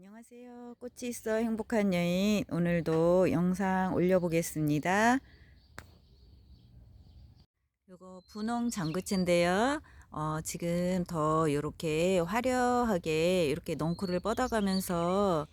안녕하세요. 꽃이 있어 행복한 여인. 오늘도 영상 올려보겠습니다. 요거 분홍 장구채인데요. 어, 지금 더 이렇게 화려하게 이렇게 넝쿨을 뻗어가면서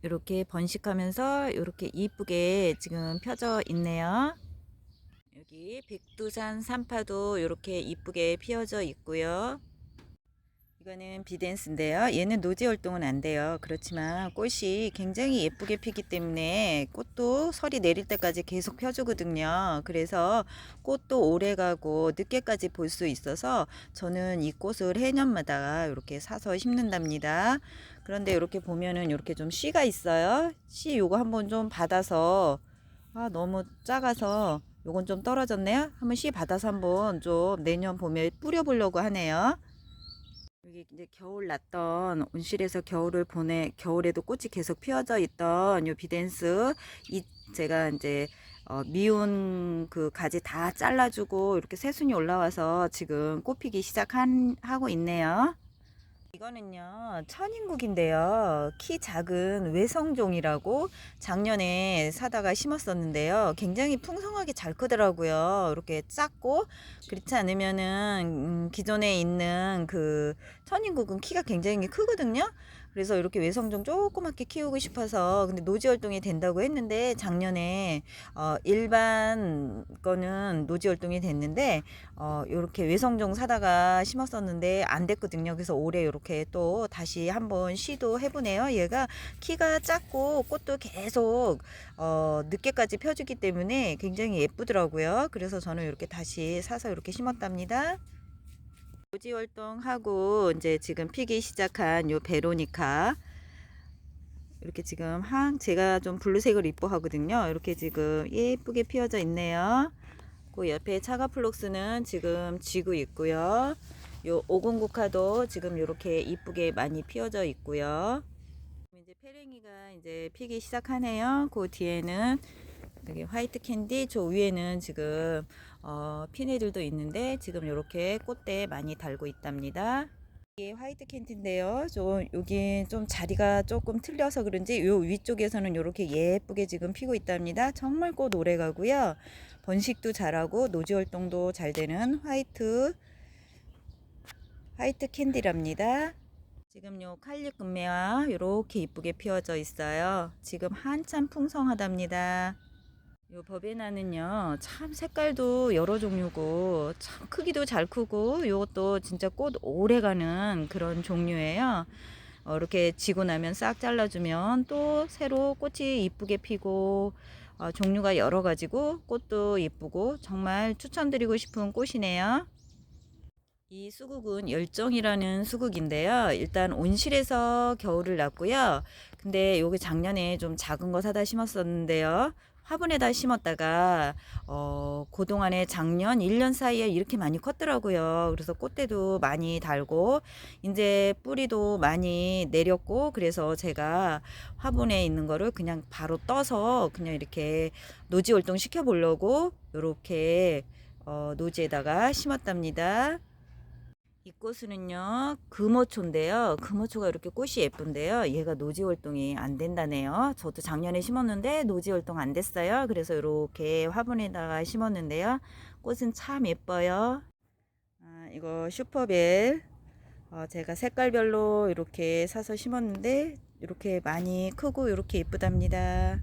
이렇게 번식하면서 이렇게 이쁘게 지금 펴져 있네요. 여기 백두산 산파도 이렇게 이쁘게 피어져 있고요. 이거는 비덴스인데요. 얘는 노지 활동은 안 돼요. 그렇지만 꽃이 굉장히 예쁘게 피기 때문에 꽃도 설이 내릴 때까지 계속 펴주거든요. 그래서 꽃도 오래 가고 늦게까지 볼 수 있어서 저는 이 꽃을 해년마다 이렇게 사서 심는답니다. 그런데 이렇게 보면은 이렇게 좀 씨가 있어요. 씨 요거 한번 좀 받아서 아 너무 작아서 요건 좀 떨어졌네요. 한번 씨 받아서 한번 좀 내년 봄에 뿌려보려고 하네요. 여기 이제 겨울 났던 온실에서 겨울을 보내 겨울에도 꽃이 계속 피어져 있던 요 비덴스 이 제가 이제 어, 미운 그 가지 다 잘라주고 이렇게 새순이 올라와서 지금 꽃피기 시작한 하고 있네요. 이거는요 천인국인데요. 키 작은 외성종이라고 작년에 사다가 심었었는데요. 굉장히 풍성하게 잘 크더라고요. 이렇게 작고 그렇지 않으면은 음, 기존에 있는 그 천인국은 키가 굉장히 크거든요 그래서 이렇게 외성종 조그맣게 키우고 싶어서 근데 노지 활동이 된다고 했는데 작년에 어, 일반 거는 노지 활동이 됐는데 어, 요렇게 외성종 사다가 심었었는데 안 됐거든요. 그래서 올해 요렇게 또 다시 한번 시도해 보네요. 얘가 키가 작고 꽃도 계속 어, 늦게까지 펴주기 때문에 굉장히 예쁘더라고요. 그래서 저는 이렇게 다시 사서 이렇게 심었답니다. 노지 활동하고 이제 지금 피기 시작한 요 베로니카 이렇게 지금 항 제가 좀 블루색을 이뻐하거든요. 이렇게 지금 예쁘게 피어져 있네요. 그 옆에 차가플록스는 지금 지고 있고요. 요 오공국화도 지금 이렇게 이쁘게 많이 피어져 있고요. 이제 페랭이가 이제 피기 시작하네요. 그 뒤에는 여기 화이트 캔디 저 위에는 지금 어, 피네들도 있는데 지금 이렇게 꽃대 많이 달고 있답니다. 이게 화이트 캔디인데요. 좀 여기 좀 자리가 조금 틀려서 그런지 요 위쪽에서는 이렇게 예쁘게 지금 피고 있답니다. 정말 꽃 오래 가고요. 번식도 잘하고 노지 활동도 잘 되는 화이트 화이트 캔디랍니다. 지금 요 칼립 금매와 이렇게 이쁘게 피어져 있어요. 지금 한참 풍성하답니다. 요 버베나는요 참 색깔도 여러 종류고 참 크기도 잘 크고 요것도 진짜 꽃 오래가는 그런 종류예요 어, 이렇게 지고 나면 싹 잘라주면 또 새로 꽃이 이쁘게 피고 어, 종류가 여러 가지고 꽃도 이쁘고 정말 추천드리고 싶은 꽃이네요 이 수국은 열정이라는 수국인데요. 일단 온실에서 겨울을 났고요. 근데 요게 작년에 좀 작은 거 사다 심었었는데요. 화분에다 심었다가 어 그동안에 작년 1년 사이에 이렇게 많이 컸더라고요. 그래서 꽃대도 많이 달고 이제 뿌리도 많이 내렸고 그래서 제가 화분에 있는 거를 그냥 바로 떠서 그냥 이렇게 노지 활동 시켜 보려고 요렇게 어 노지에다가 심었답니다. 이 꽃은요 금어초인데요. 금어초가 이렇게 꽃이 예쁜데요. 얘가 노지 활동이 안 된다네요. 저도 작년에 심었는데 노지 활동 안 됐어요. 그래서 이렇게 화분에다가 심었는데요. 꽃은 참 예뻐요. 아, 이거 슈퍼벨. 어, 제가 색깔별로 이렇게 사서 심었는데 이렇게 많이 크고 이렇게 예쁘답니다.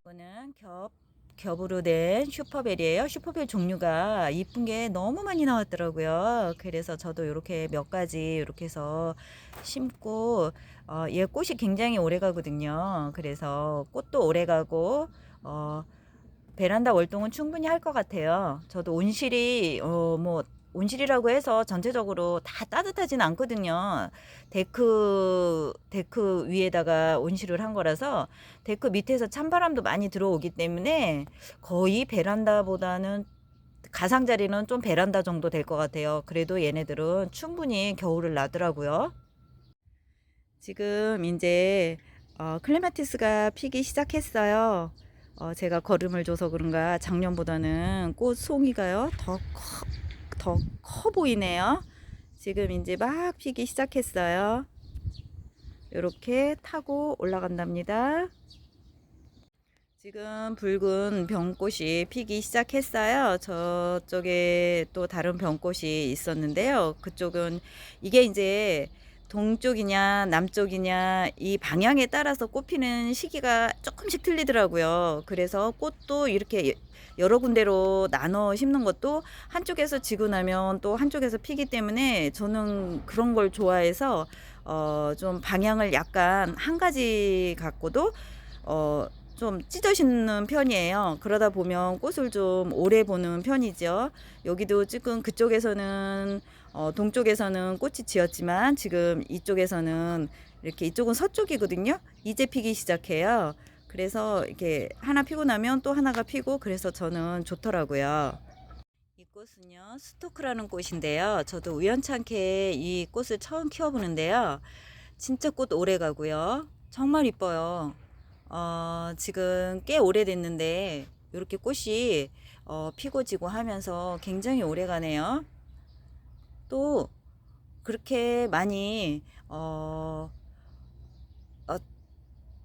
이거는 겹 겹으로 된 슈퍼벨이에요. 슈퍼벨 종류가 이쁜 게 너무 많이 나왔더라고요. 그래서 저도 이렇게 몇 가지 이렇게 해서 심고 어, 얘 꽃이 굉장히 오래 가거든요. 그래서 꽃도 오래 가고 어, 베란다 월동은 충분히 할 것 같아요. 저도 온실이 어, 뭐 온실이라고 해서 전체적으로 다 따뜻하진 않거든요. 데크, 데크 위에다가 온실을 한 거라서 데크 밑에서 찬바람도 많이 들어오기 때문에 거의 베란다보다는 가상자리는 좀 베란다 정도 될 것 같아요. 그래도 얘네들은 충분히 겨울을 나더라고요. 지금 이제 어, 클레마티스가 피기 시작했어요. 어, 제가 걸음을 줘서 그런가 작년보다는 꽃 송이가요 더 커, 더 커 보이네요. 지금 이제 막 피기 시작했어요. 이렇게 타고 올라간답니다. 지금 붉은 병꽃이 피기 시작했어요. 저쪽에 또 다른 병꽃이 있었는데요. 그쪽은 이게 이제 동쪽이냐 남쪽이냐 이 방향에 따라서 꽃 피는 시기가 조금씩 틀리더라고요. 그래서 꽃도 이렇게 여러 군데로 나눠 심는 것도 한쪽에서 지고 나면 또 한쪽에서 피기 때문에 저는 그런 걸 좋아해서 어 좀 방향을 약간 한 가지 갖고도 어 좀 찢어 심는 편이에요. 그러다 보면 꽃을 좀 오래 보는 편이죠. 여기도 지금 그쪽에서는 어, 동쪽에서는 꽃이 지었지만 지금 이쪽에서는 이렇게 이쪽은 서쪽이거든요. 이제 피기 시작해요. 그래서 이렇게 하나 피고 나면 또 하나가 피고 그래서 저는 좋더라고요. 이 꽃은요 스토크라는 꽃인데요. 저도 우연찮게 이 꽃을 처음 키워보는데요. 진짜 꽃 오래 가고요. 정말 이뻐요. 어, 지금 꽤 오래됐는데 이렇게 꽃이 어, 피고 지고 하면서 굉장히 오래 가네요. 또 그렇게 많이 어, 어,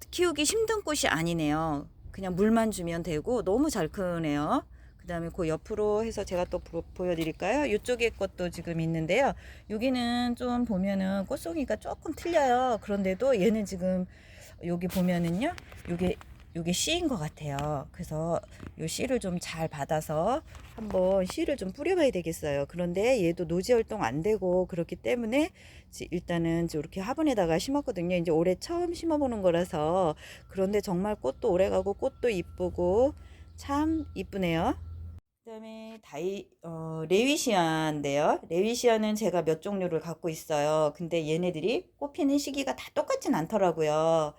키우기 힘든 꽃이 아니네요. 그냥 물만 주면 되고 너무 잘 크네요. 그 다음에 그 옆으로 해서 제가 또 보, 보여드릴까요? 이쪽에 것도 지금 있는데요. 여기는 좀 보면은 꽃송이가 조금 틀려요. 그런데도 얘는 지금 여기 보면은요. 요게 요게 씨인 것 같아요. 그래서 요 씨를 좀 잘 받아서 한번 씨를 좀 뿌려봐야 되겠어요. 그런데 얘도 노지 활동 안 되고 그렇기 때문에 지- 일단은 이렇게 화분에다가 심었거든요. 이제 올해 처음 심어보는 거라서 그런데 정말 꽃도 오래 가고 꽃도 이쁘고 참 이쁘네요. 그다음에 다이 어, 레위시아인데요. 레위시아는 제가 몇 종류를 갖고 있어요. 근데 얘네들이 꽃 피는 시기가 다 똑같진 않더라고요.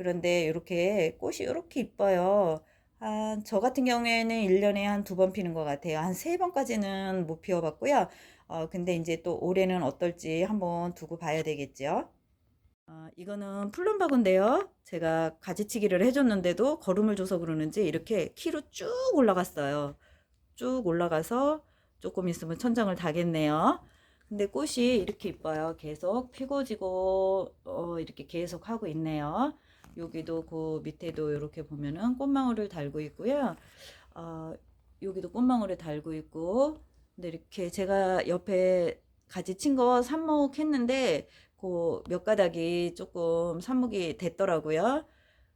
그런데 이렇게 꽃이 이렇게 이뻐요. 한, 저 같은 경우에는 1년에 한 두 번 피는 것 같아요. 한 세 번까지는 못 피워봤고요. 어, 근데 이제 또 올해는 어떨지 한번 두고 봐야 되겠죠. 어, 이거는 플룸바그인데요. 제가 가지치기를 해줬는데도 거름을 줘서 그러는지 이렇게 키로 쭉 올라갔어요. 쭉 올라가서 조금 있으면 천장을 다겠네요. 근데 꽃이 이렇게 이뻐요. 계속 피고 지고 어, 이렇게 계속 하고 있네요. 여기도 그 밑에도 이렇게 보면은 꽃망울을 달고 있고요. 어, 여기도 꽃망울을 달고 있고 근데 이렇게 제가 옆에 가지 친거 삽목했는데 그 몇 가닥이 조금 삽목이 됐더라고요.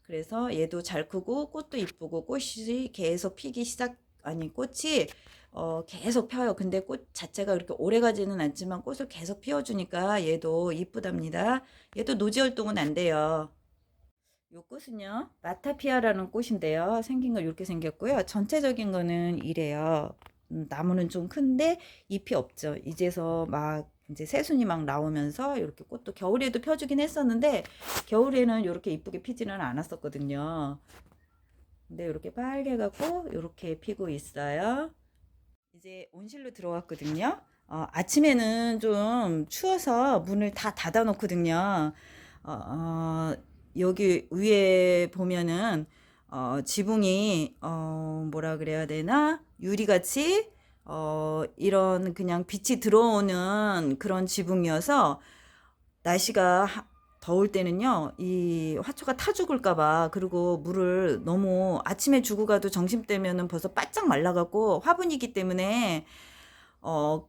그래서 얘도 잘 크고 꽃도 이쁘고 꽃이 계속 피기 시작 아니 꽃이 어, 계속 펴요. 근데 꽃 자체가 그렇게 오래 가지는 않지만 꽃을 계속 피워주니까 얘도 이쁘답니다. 얘도 노지 활동은 안 돼요. 요 꽃은요, 마타피아라는 꽃인데요. 생긴 거 이렇게 생겼고요. 전체적인 거는 이래요. 음, 나무는 좀 큰데 잎이 없죠. 이제서 막 이제 새순이 막 나오면서 이렇게 꽃도 겨울에도 펴주긴 했었는데 겨울에는 이렇게 이쁘게 피지는 않았었거든요. 근데 이렇게 빨개 갖고 이렇게 피고 있어요. 이제 온실로 들어왔거든요. 어, 아침에는 좀 추워서 문을 다 닫아 놓거든요. 어, 어, 여기 위에 보면은 어, 지붕이 어, 뭐라 그래야 되나? 유리같이 어, 이런 그냥 빛이 들어오는 그런 지붕이어서 날씨가 하- 더울 때는요, 이 화초가 타 죽을까봐, 그리고 물을 너무 아침에 주고 가도 점심때면은 벌써 바짝 말라갖고 화분이기 때문에, 어,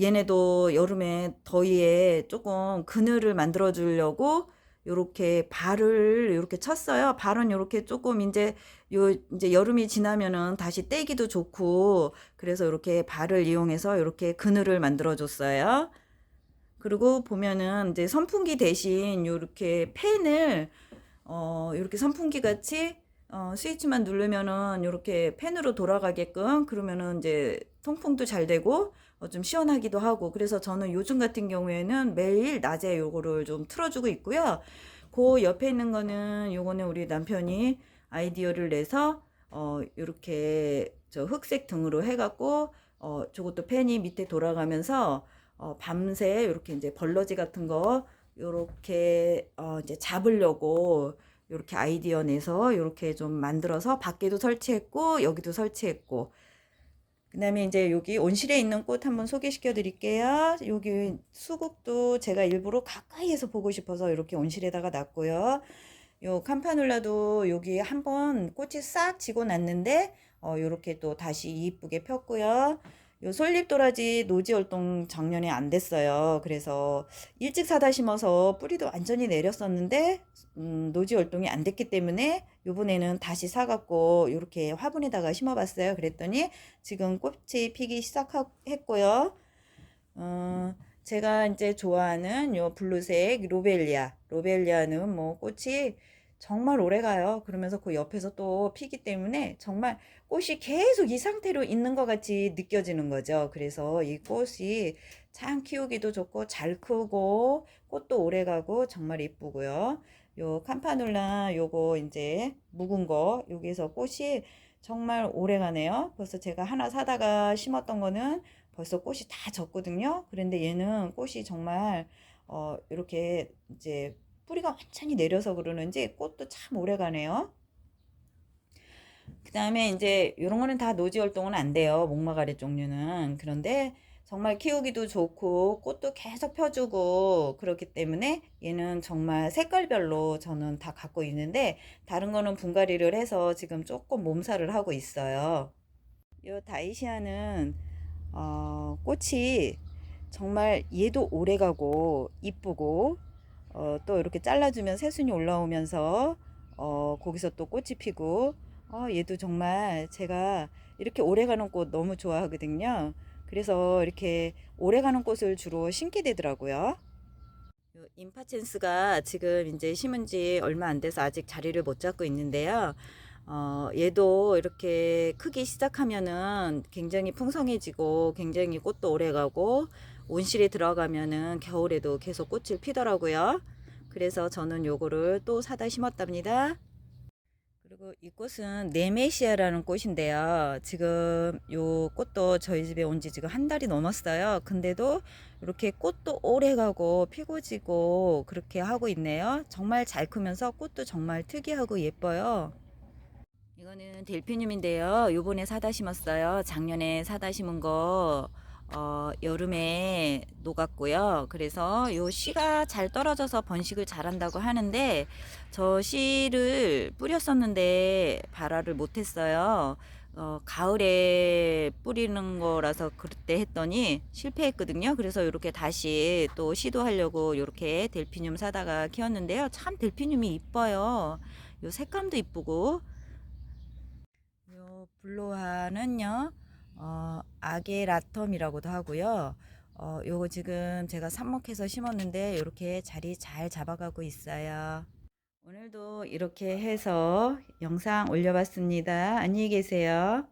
얘네도 여름에 더위에 조금 그늘을 만들어 주려고 요렇게 발을 요렇게 쳤어요. 발은 요렇게 조금 이제 요 이제 여름이 지나면은 다시 떼기도 좋고 그래서 요렇게 발을 이용해서 요렇게 그늘을 만들어 줬어요. 그리고 보면은 이제 선풍기 대신 요렇게 팬을 어 요렇게 선풍기 같이 어 스위치만 누르면은 요렇게 팬으로 돌아가게끔 그러면은 이제 통풍도 잘 되고 어 좀 시원하기도 하고 그래서 저는 요즘 같은 경우에는 매일 낮에 요거를 좀 틀어주고 있고요. 그 옆에 있는 거는 요거는 우리 남편이 아이디어를 내서 어 요렇게 저 흑색 등으로 해갖고 어 저것도 팬이 밑에 돌아가면서 어, 밤새 이렇게 이제 벌러지 같은 거 요렇게 어, 이제 잡으려고 요렇게 아이디어 내서 요렇게 좀 만들어서 밖에도 설치했고 여기도 설치했고 그 다음에 이제 여기 온실에 있는 꽃 한번 소개시켜 드릴게요. 여기 수국도 제가 일부러 가까이에서 보고 싶어서 이렇게 온실에다가 놨고요. 요 캄파눌라도 여기 한번 꽃이 싹 지고 났는데 어 요렇게 또 다시 이쁘게 폈고요. 요 솔잎도라지 노지 활동 작년에 안 됐어요. 그래서 일찍 사다 심어서 뿌리도 완전히 내렸었는데 음, 노지 활동이 안 됐기 때문에 요번에는 다시 사갖고 요렇게 화분에다가 심어봤어요. 그랬더니 지금 꽃이 피기 시작했고요. 어, 제가 이제 좋아하는 요 블루색 로벨리아. 로벨리아는 뭐 꽃이 정말 오래 가요. 그러면서 그 옆에서 또 피기 때문에 정말 꽃이 계속 이 상태로 있는 것 같이 느껴지는 거죠. 그래서 이 꽃이 참 키우기도 좋고 잘 크고 꽃도 오래 가고 정말 이쁘고요. 요 캄파눌라 요거 이제 묵은 거 여기서 꽃이 정말 오래 가네요. 벌써 제가 하나 사다가 심었던 거는 벌써 꽃이 다 졌거든요. 그런데 얘는 꽃이 정말 어 이렇게 이제 뿌리가 완전히 내려서 그러는지 꽃도 참 오래 가네요. 그 다음에 이제 이런 거는 다 노지 활동은 안 돼요. 목마가리 종류는. 그런데 정말 키우기도 좋고 꽃도 계속 펴주고 그렇기 때문에 얘는 정말 색깔별로 저는 다 갖고 있는데 다른 거는 분갈이를 해서 지금 조금 몸살을 하고 있어요. 이 다이시아는 어, 꽃이 정말 얘도 오래 가고 이쁘고 어, 또 이렇게 잘라주면 새순이 올라오면서 어, 거기서 또 꽃이 피고 어, 얘도 정말 제가 이렇게 오래 가는 꽃 너무 좋아하거든요. 그래서 이렇게 오래 가는 꽃을 주로 심게 되더라고요. 요 임파첸스가 지금 이제 심은 지 얼마 안 돼서 아직 자리를 못 잡고 있는데요. 어, 얘도 이렇게 크기 시작하면은 굉장히 풍성해지고 굉장히 꽃도 오래 가고 온실에 들어가면은 겨울에도 계속 꽃을 피더라고요. 그래서 저는 요거를 또 사다 심었답니다. 그리고 이 꽃은 네메시아라는 꽃인데요. 지금 요 꽃도 저희 집에 온 지 지금 한 달이 넘었어요. 근데도 이렇게 꽃도 오래 가고 피고 지고 그렇게 하고 있네요. 정말 잘 크면서 꽃도 정말 특이하고 예뻐요. 이거는 델피늄인데요. 요번에 사다 심었어요. 작년에 사다 심은 거 어, 여름에 녹았고요. 그래서 요 씨가 잘 떨어져서 번식을 잘한다고 하는데 저 씨를 뿌렸었는데 발화를 못했어요. 어, 가을에 뿌리는 거라서 그때 했더니 실패했거든요. 그래서 이렇게 다시 또 시도하려고 이렇게 델피늄 사다가 키웠는데요. 참 델피늄이 이뻐요. 요 색감도 이쁘고 요 블로하는요. 어, 아게라텀이라고도 하고요. 어, 요거 지금 제가 삽목해서 심었는데 이렇게 자리 잘 잡아가고 있어요. 오늘도 이렇게 해서 영상 올려봤습니다. 안녕히 계세요.